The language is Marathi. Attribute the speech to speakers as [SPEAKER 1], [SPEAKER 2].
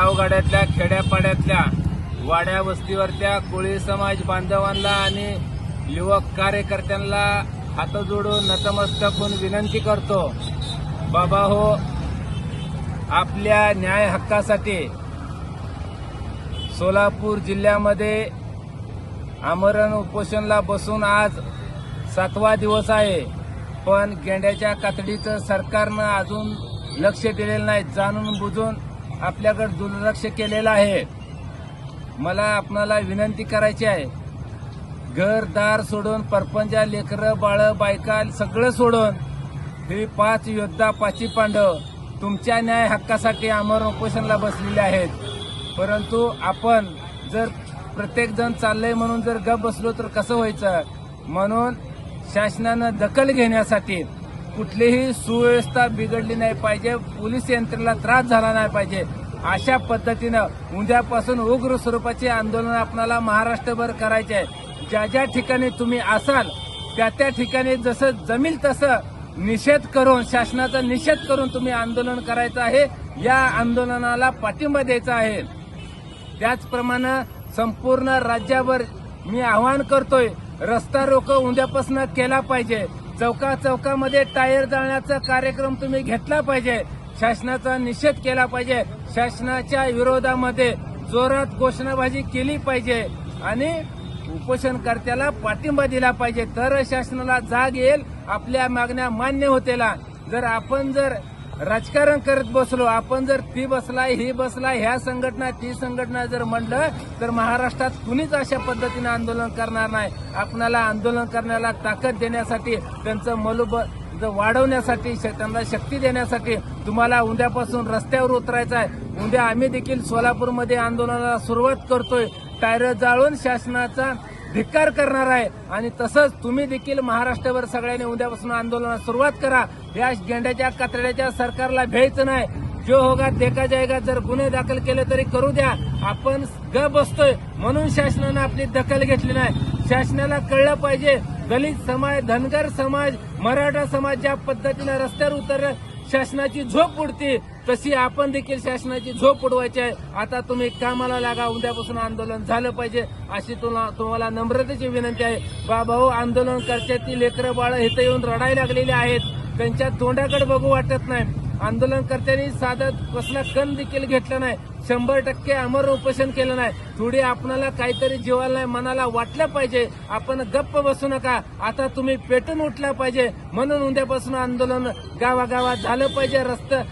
[SPEAKER 1] गावगाड्यातल्या खेड्यापाड्यातल्या वाड्या वस्तीवरच्या कोळी समाज बांधवांना आणि युवक कार्यकर्त्यांना हात जोडून नतमस्तक होऊन विनंती करतो बाबा हो आपल्या न्याय हक्कासाठी सोलापूर जिल्ह्यामध्ये आमरण उपोषणला बसून आज सातवा दिवस आहे पण गेंड्याच्या कातडीचं सरकारनं अजून लक्ष दिलेलं नाही. जाणून बुजून आपल्याकडे दुर्लक्ष केलेलं आहे. मला आपणाला विनंती करायची आहे. घरदार सोडून परपंजा लेकरं बाळ बायका सगळं सोडून हे पाच योद्धा पाची पांडव तुमच्या न्याय हक्कासाठी आमरण उपोषणला बसलेले आहेत. परंतु आपण जर प्रत्येक जण चाललंय म्हणून जर गप बसलो तर कसं व्हायचं? म्हणून शासनानं दखल घेण्यासाठी कुठलीही सुव्यवस्था बिघडली नाही पाहिजे. पोलीस यंत्रणेला त्रास झाला नाही पाहिजे. अशा पद्धतीनं उद्यापासून उग्र स्वरूपाचे आंदोलन आपल्याला महाराष्ट्रभर करायचे आहे. ज्या ज्या ठिकाणी तुम्ही असाल त्या त्या ठिकाणी जसं जमील तसं निषेध करून शासनाचा निषेध करून तुम्ही आंदोलन करायचं आहे. या आंदोलनाला पाठिंबा द्यायचा आहे. त्याचप्रमाणे संपूर्ण राज्यावर मी आवाहन करतोय रस्ता रोको उद्यापासून केला पाहिजे. चौका चौकामध्ये टायर जाळण्याचा कार्यक्रम तुम्ही घेतला पाहिजे. शासनाचा निषेध केला पाहिजे. शासनाच्या विरोधामध्ये जोरात घोषणाबाजी केली पाहिजे आणि उपोषणकर्त्याला पाठिंबा दिला पाहिजे. तर शासनाला जाग येईल. आपल्या मागण्या मान्य होतेला. जर आपण जर राजकारण करत बसलो. आपण जर ती बसलाय ही बसलाय ह्या संघटना ती संघटना जर म्हणलं तर महाराष्ट्रात कुणीच अशा पद्धतीनं आंदोलन करणार नाही. आपणाला आंदोलन करण्याला ताकद देण्यासाठी त्यांचं मनोबल वाढवण्यासाठी श- त्यांना शक्ती देण्यासाठी तुम्हाला उद्यापासून रस्त्यावर उतरायचं आहे. उद्या आम्ही देखील सोलापूरमध्ये आंदोलनाला सुरुवात करतोय. टायर जाळून शासनाचा धिक्कार करणार आहे. आणि तसंच तुम्ही देखील महाराष्ट्रभर सगळ्यांनी उद्यापासून आंदोलनाला सुरुवात करा. या गेंड्याच्या कातड्याच्या सरकारला भ्यायचं नाही. जो होगा देखा जायगा. जर गुन्हे दाखल केले तरी करू द्या. आपण ग बसतोय म्हणून शासनानं आपली दखल घेतली नाही. शासनाला कळलं पाहिजे दलित समाज धनगर समाज मराठा समाज ज्या पद्धतीनं रस्त्यावर उतरलं शासनाची झोप उडते. तशी आपण देखील शासनाची झोप उडवायची आहे. आता तुम्ही कामाला लागा. उद्यापासून आंदोलन झालं पाहिजे अशी तुला तुम्हाला नम्रतेची विनंती आहे. बाबा हो ती लेकरं बाळ इथं येऊन रडायला लागलेली आहेत. त्यांच्या तोंडाकडे बघू वाटत नाही. आंदोलनकर्त्यांनी साधत कसला कण देखील घेतला नाही. शंभर टक्के अमर उपोषण केलं नाही. थोडी आपणाला काहीतरी जीवाला नाही मनाला वाटलं पाहिजे. आपण गप्प बसू नका. आता तुम्ही पेटून उठला पाहिजे. म्हणून उद्यापासून आंदोलन गावागावात झालं पाहिजे. रस्ते